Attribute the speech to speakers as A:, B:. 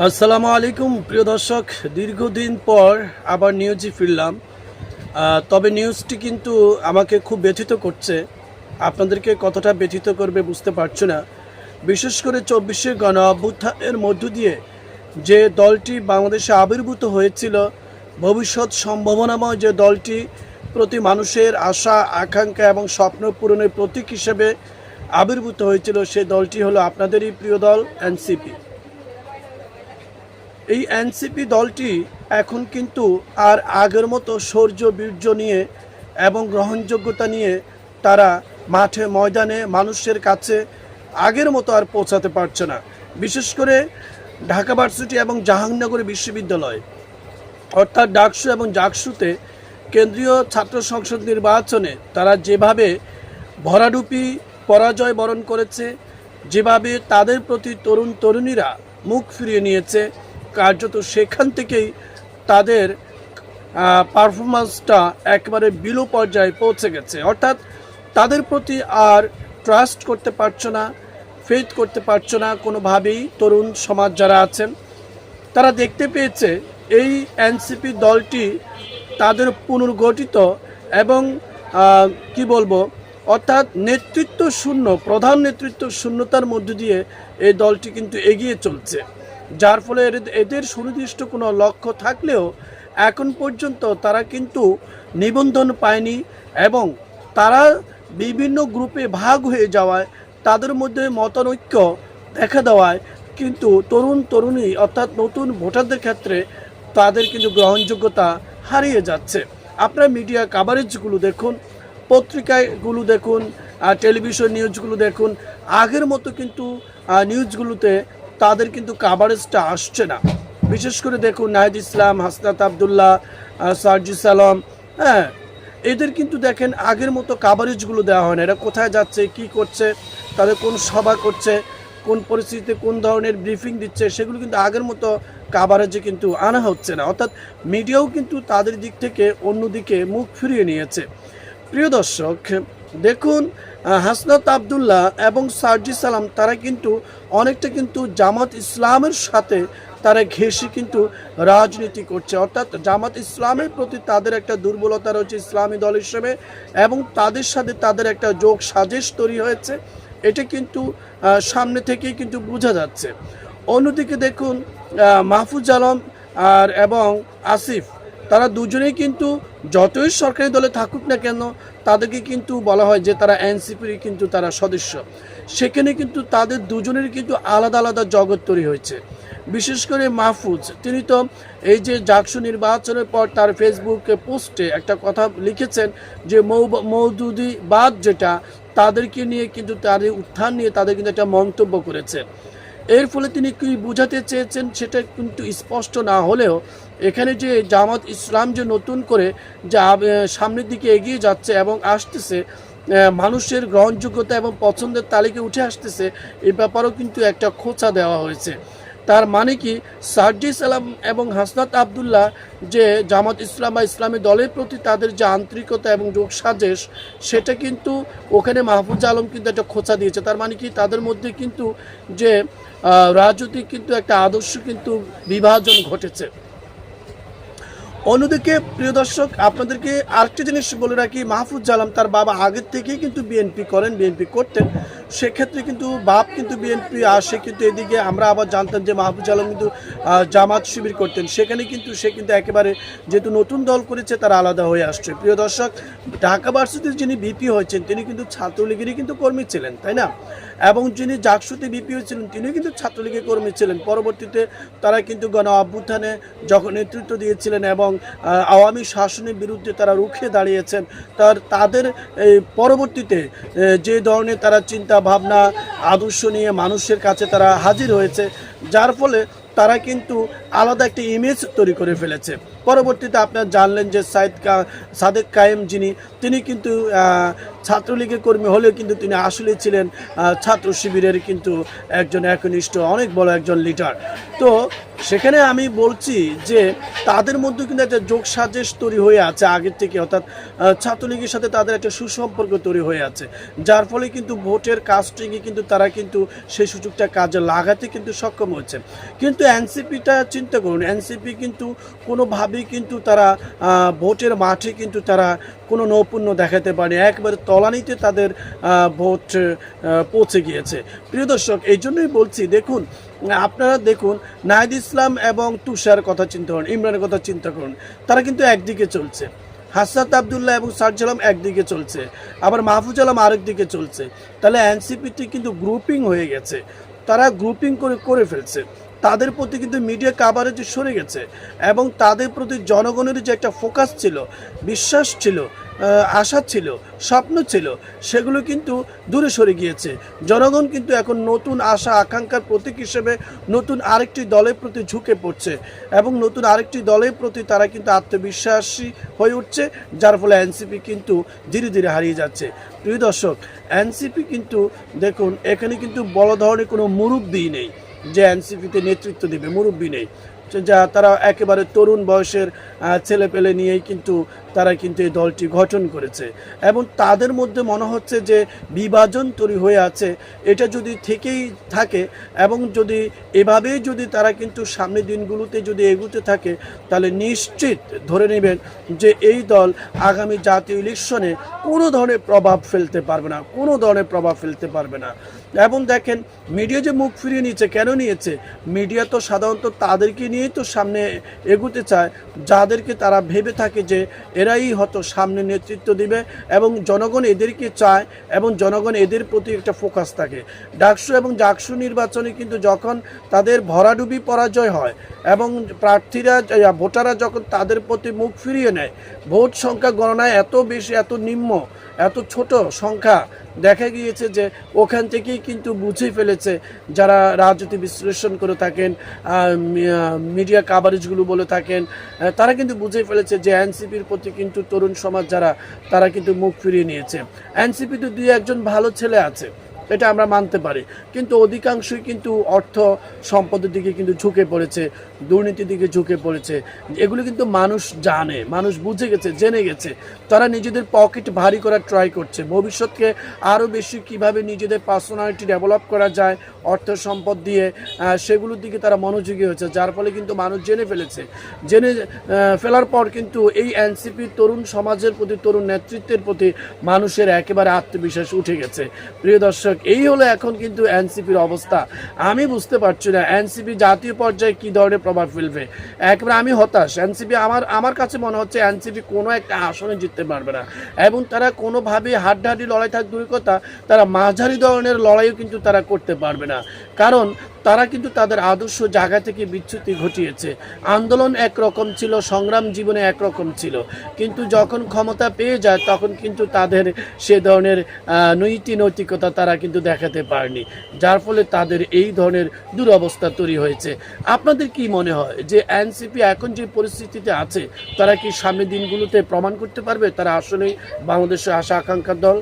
A: আসসালামু আলাইকুম, প্রিয় দর্শক। দীর্ঘদিন পর আবার নিউজে ফিরলাম। তবে নিউজটি কিন্তু আমাকে খুব ব্যথিত করছে। আপনাদেরকে কতটা ব্যথিত করবে বুঝতে পারছ না। বিশেষ করে চব্বিশে গণ অভ্যুত্থানের মধ্য দিয়ে যে দলটি বাংলাদেশে আবির্ভূত হয়েছিল, ভবিষ্যৎ সম্ভাবনাময় যে দলটি প্রতি মানুষের আশা, আকাঙ্ক্ষা এবং স্বপ্ন পূরণের প্রতীক হিসেবে আবির্ভূত হয়েছিল সেই দলটি হলো আপনাদেরই প্রিয় দল এনসিপি এই এনসিপি দলটি এখন কিন্তু আর আগের মতো শৌর্য বীর্য নিয়ে এবং গ্রহণযোগ্যতা নিয়ে তারা মাঠে, ময়দানে মানুষের কাছে আগের মতো আর পৌঁছাতে পারছে না। বিশেষ করে ঢাকা ভার্সিটি এবং জাহাঙ্গীরনগর বিশ্ববিদ্যালয়, অর্থাৎ ডাকসু এবং জাকসুতে কেন্দ্রীয় ছাত্র সংসদ নির্বাচনে তারা যেভাবে ভরাডুপি পরাজয় বরণ করেছে, যেভাবে তাদের প্রতি তরুণ তরুণীরা মুখ ফিরিয়ে নিয়েছে কার্যত সেখান থেকেই তাদের পারফরমেন্সটা একেবারে বিলো পর্যায়ে পৌঁছে গেছে। অর্থাৎ তাদের প্রতি আর ট্রাস্ট করতে পারছ না ফেথ করতে পারছ না কোনোভাবেই তরুণ সমাজ যারা আছেন। তারা দেখতে পেয়েছে এই এনসিপি দলটি তাদের পুনর্গঠিত এবং কি বলব, অর্থাৎ নেতৃত্ব শূন্য প্রধান নেতৃত্ব শূন্যতার মধ্য দিয়ে এই দলটি কিন্তু এগিয়ে চলছে। যার ফলে এদের- সুনির্দিষ্ট কোনো লক্ষ্য থাকলেও এখন পর্যন্ত তারা কিন্তু নিবন্ধন পায়নি এবং তারা বিভিন্ন গ্রুপে ভাগ হয়ে যাওয়ায় তাদের মধ্যে মতানৈক্য দেখা দেওয়ায় কিন্তু তরুণ তরুণী অর্থাৎ নতুন ভোটারদের ক্ষেত্রে তাদের কিন্তু গ্রহণযোগ্যতা হারিয়ে যাচ্ছে। আপনার মিডিয়া কাভারেজগুলো দেখুন, পত্রিকাগুলো দেখুন টেলিভিশন নিউজগুলো দেখুন, আগের মতো কিন্তু নিউজগুলোতে তাদের কিন্তু কাভারেজটা আসছে না। বিশেষ করে দেখুন নাহিদ ইসলাম, হাসনাত আবদুল্লাহ সার্জি সালাম হ্যাঁ এদের কিন্তু দেখেন আগের মতো কাভারেজগুলো দেওয়া হয় না। এরা কোথায় যাচ্ছে, কি করছে, তাদের কোন সভা করছে, কোন পরিস্থিতিতে কোন ধরনের ব্রিফিং দিচ্ছে, সেগুলো কিন্তু আগের মতো কাভারেজে কিন্তু আনা হচ্ছে না। অর্থাৎ মিডিয়াও কিন্তু তাদের দিক থেকে অন্যদিকে মুখ ফিরিয়ে নিয়েছে। প্রিয় দর্শক দেখুন হাসনাত আবদুল্লাহ এবং সার্জি সালাম, তারা কিন্তু অনেকটা কিন্তু জামাত ইসলামের সাথে তারা ঘেঁষে কিন্তু রাজনীতি করছে। অর্থাৎ জামাত ইসলামের প্রতি তাদের একটা দুর্বলতা রয়েছে ইসলামী দল হিসেবে এবং তাদের সাথে তাদের একটা যোগ সাজেশ তৈরি হয়েছে। এটা কিন্তু সামনে থেকেই কিন্তু বোঝা যাচ্ছে। অন্যদিকে দেখুন মাহফুজ আলম আর এবং আসিফ তারা দুজনেই কিন্তু যতই সরকারি দলে থাকুক না কেন, তাদেরকে কিন্তু বলা হয় যে তারা এনসিপির কিন্তু তারা সদস্য। সেখানে কিন্তু তাদের দুজনের কিন্তু আলাদা আলাদা জগৎ তৈরি হয়েছে। বিশেষ করে মাহফুজ, তিনি তো এই যে জাকসু নির্বাচনের পর তার ফেসবুকে পোস্টে একটা কথা লিখেছেন যে মৌ- মৌদুদিবাদ যেটা, তাদেরকে নিয়ে কিন্তু তাদের উত্থান নিয়ে তাদের কিন্তু একটা মন্তব্য করেছে। এর ফলে তিনি কি বুঝাতে চেয়েছেন সেটা কিন্তু স্পষ্ট না হলেও এখানে যে জামাত ইসলাম যে নতুন করে যে সামনের দিকে এগিয়ে যাচ্ছে এবং আসতেছে মানুষের গ্রহণযোগ্যতা এবং পছন্দের তালিকা উঠে আসতেছে, এ ব্যাপারেও কিন্তু একটা খোঁচা দেওয়া হয়েছে। তার মানে কি? সার্জি সালাম এবং হাসনাত আবদুল্লাহ যে জামাত ইসলাম বা ইসলামী দলের প্রতি তাদের যে আন্তরিকতা এবং যোগ সাজেশ, সেটা কিন্তু ওখানে মাহফুজ আলম কিন্তু একটা খোঁচা দিয়েছে। তার মানে কি? তাদের মধ্যে কিন্তু যে রাজনৈতিক কিন্তু একটা আদর্শ কিন্তু বিভাজন ঘটেছে। অন্যদিকে, প্রিয় দর্শক, আপনাদেরকে আরেকটি জিনিস বলে রাখি, মাহফুজ আলম তার বাবা আগের থেকেই কিন্তু বিএনপি করেন বিএনপি করতেন। সেক্ষেত্রে কিন্তু বাপ কিন্তু বিএনপি আসে কিন্তু এদিকে আমরা আবার জানতাম যে মাহফুজ আলম কিন্তু জামাত শিবির করতেন। সেখানে কিন্তু সে কিন্তু একেবারে যেহেতু নতুন দল করেছে, তারা আলাদা হয়ে আসছে। প্রিয় দর্শক, ঢাকা ভার্সিটির যিনি বিপি হয়েছেন, তিনি কিন্তু ছাত্রলীগেরই কিন্তু কর্মী ছিলেন, তাই না? এবং যিনি জাকসুতে বিপি হয়েছিলেন তিনিও কিন্তু ছাত্রলীগের কর্মী ছিলেন। পরবর্তীতে তারা কিন্তু গণ অভ্যুত্থানে যখন নেতৃত্ব দিয়েছিলেন এবং আওয়ামী শাসনের বিরুদ্ধে তারা রুখে দাঁড়িয়েছেন। তার, তাদের পরবর্তীতে যে ধরনের তারা চিন্তা ভাবনা, আদর্শ নিয়ে মানুষের কাছে তারা হাজির হয়েছে, যার ফলে তারা কিন্তু আলাদা একটা ইমেজ তৈরি করে ফেলেছে। পরবর্তীতে আপনার জানলেন যে সাইদ কা- সাদেক কায়েম যিনি, তিনি কিন্তু ছাত্রলীগের কর্মী হলেও কিন্তু তিনি আসলে ছিলেন ছাত্র শিবিরের কিন্তু একজন একনিষ্ঠ, অনেক বড় একজন লিডার তো সেখানে আমি বলছি যে তাদের মধ্যে কিন্তু একটা যোগ সাজেশ তৈরি হয়ে আছে আগের থেকে, অর্থাৎ ছাত্রলীগের সাথে তাদের একটা সুসম্পর্ক তৈরি হয়ে আছে। যার ফলে কিন্তু ভোটের কাস্টিংয়ে কিন্তু তারা কিন্তু সেই সুযোগটা কাজে লাগাতে কিন্তু সক্ষম হচ্ছে কিন্তু এনসিপিটা চিন্তা করুন, এনসিপি কিন্তু কোনোভাবেই কিন্তু তারা ভোটের মাঠে কিন্তু তারা কোনো নৈপুণ্য দেখাতে পারেনি। একবারে তলানিতে তাদের ভোট পৌঁছে গিয়েছে। প্রিয় দর্শক, এই জন্যই বলছি, দেখুন আপনারা দেখুন, নাহিদ ইসলাম এবং তুষার কথা চিন্তা করুন, ইমরানের কথা চিন্তা করুন, তারা কিন্তু একদিকে চলছে। হাসাত আবদুল্লাহ এবং সার্জ আলম একদিকে চলছে, আবার মাহফুজ আলম আরেক দিকে চলছে। তাহলে এনসিপিটি কিন্তু গ্রুপিং হয়ে গেছে। তারা গ্রুপিং করে করে ফেলছে। তাদের প্রতি কিন্তু মিডিয়া কাভারেজ সরে গেছে এবং তাদের প্রতি জনগণের যে একটা ফোকাস ছিল, বিশ্বাস ছিল আশা ছিল, স্বপ্ন ছিল, সেগুলো কিন্তু দূরে সরে গিয়েছে। জনগণ কিন্তু এখন নতুন আশা, আকাঙ্ক্ষার প্রতীক হিসেবে নতুন আরেকটি দলের প্রতি ঝুঁকে পড়ছে এবং নতুন আরেকটি দলের প্রতি তারা কিন্তু আত্মবিশ্বাসী হয়ে উঠছে, যার ফলে এনসিপি কিন্তু ধীরে ধীরে হারিয়ে যাচ্ছে। প্রিয় দর্শক, এনসিপি কিন্তু দেখুন, এখানে কিন্তু বড় ধরনের কোনো মুরব্বী নেই যে এনসিপিতে নেতৃত্ব দেবে, মুরব্বী নেই। যে- তারা একেবারে তরুণ বয়সের ছেলে পেলে নিয়েই কিন্তু তারা কিন্তু এই দলটি গঠন করেছে। এবং তাদের মধ্যে মনে হচ্ছে যে বিভাজন তৈরি হয়ে আছে। এটা যদি থেকেই থাকে এবং যদি এভাবেই যদি তারা কিন্তু সামনের দিনগুলোতে যদি এগুতে থাকে, তাহলে নিশ্চিত ধরে নেবেন যে এই দল আগামী জাতীয় ইলেকশনে কোনো ধরনের প্রভাব ফেলতে পারবে না, কোনো ধরনের প্রভাব ফেলতে পারবে না। এবং দেখেন মিডিয়া যে মুখ ফিরিয়ে নিয়েছে, কেন নিয়েছে? মিডিয়া তো সাধারণত তাদেরকে নিয়েই তো সামনে এগুতে চায়। যাদেরকে তারা ভেবে থাকে যে, এরাই হয়তো সামনে নেতৃত্ব দিবে এবং জনগণ এদেরকে চায় এবং জনগণ এদের প্রতি একটা ফোকাস থাকে। ডাকসু এবং ডাকসু নির্বাচনে কিন্তু যখন তাদের ভরাডুবি পরাজয় হয় এবং প্রার্থীরা ভোটাররা যখন তাদের প্রতি মুখ ফিরিয়ে নেয়, ভোট সংখ্যা গণনায় এত বেশি, এত নিম্ন, এত ছোট সংখ্যা দেখা গিয়েছে যে, ওখান থেকেই কিন্তু বুঝে ফেলেছে যারা রাজনীতি বিশ্লেষণ করে থাকেন মিডিয়া কাভারেজগুলো বলে থাকেন তারা কিন্তু বুঝে ফেলেছে যে এনসিপির প্রতি কিন্তু তরুণ সমাজ যারা, তারা কিন্তু মুখ ফিরিয়ে নিয়েছে। এনসিপিতে দুই একজন ভালো ছেলে আছে, এটা আমরা মানতে পারি। কিন্তু অধিকাংশই কিন্তু অর্থ সম্পদের দিকে কিন্তু ঝুঁকে পড়েছে, দুর্নীতির দিকে ঝুঁকে পড়েছে। এগুলো কিন্তু মানুষ জানে, মানুষ বুঝে গেছে, জেনে গেছে। তারা নিজেদের পকেট ভারী করার ট্রাই করছে। ভবিষ্যৎকে আরও বেশি কীভাবে নিজেদের পার্সোনালিটি ডেভেলপ করা যায়, অর্থ সম্পদ দিয়ে সেগুলোর দিকে তারা মনোযোগী হয়েছে, যার ফলে কিন্তু মানুষ জেনে ফেলেছে। জেনে ফেলার পর কিন্তু এই এনসিপির তরুণ সমাজের প্রতি, তরুণ নেতৃত্বের প্রতি মানুষের একেবারে আত্মবিশ্বাস উঠে গেছে। প্রিয় দর্শক, এই হলো এখন কিন্তু এনসিপির অবস্থা। আমি বুঝতে পারছি না এনসিপি জাতীয় পর্যায়ে কি ধরনের প্রভাব ফেলবে। একবারে আমি হতাশ। এনসিপি আমার আমার কাছে মনে হচ্ছে এনসিপি কোনো একটা আসনে জিততে পারবে না। এবং তারা কোনোভাবে হাড্ডাহাড্ডি লড়াই থাক দূরের কথা, তারা মাঝারি ধরনের লড়াইও কিন্তু তারা করতে পারবে না। কারণ তারা কিন্তু তাদের আদর্শ জায়গা থেকে বিচ্যুতি ঘটিয়েছে। আন্দোলন একরকম ছিল, সংগ্রাম জীবনে একরকম ছিল। কিন্তু যখন ক্ষমতা পেয়ে যায়, তখন কিন্তু তাদের সে ধরনের নৈতি নৈতিকতা তারা কিন্তু দেখাতে পারেনি। যার ফলে তাদের এই ধরনের দুরবস্থা তৈরি হয়েছে। আপনাদের কি মনে হয় যে এনসিপি এখন যে পরিস্থিতিতে আছে, তারা কি সামনের দিনগুলোতে প্রমাণ করতে পারবে? তারা আসলেই বাংলাদেশের আশা আকাঙ্ক্ষার দল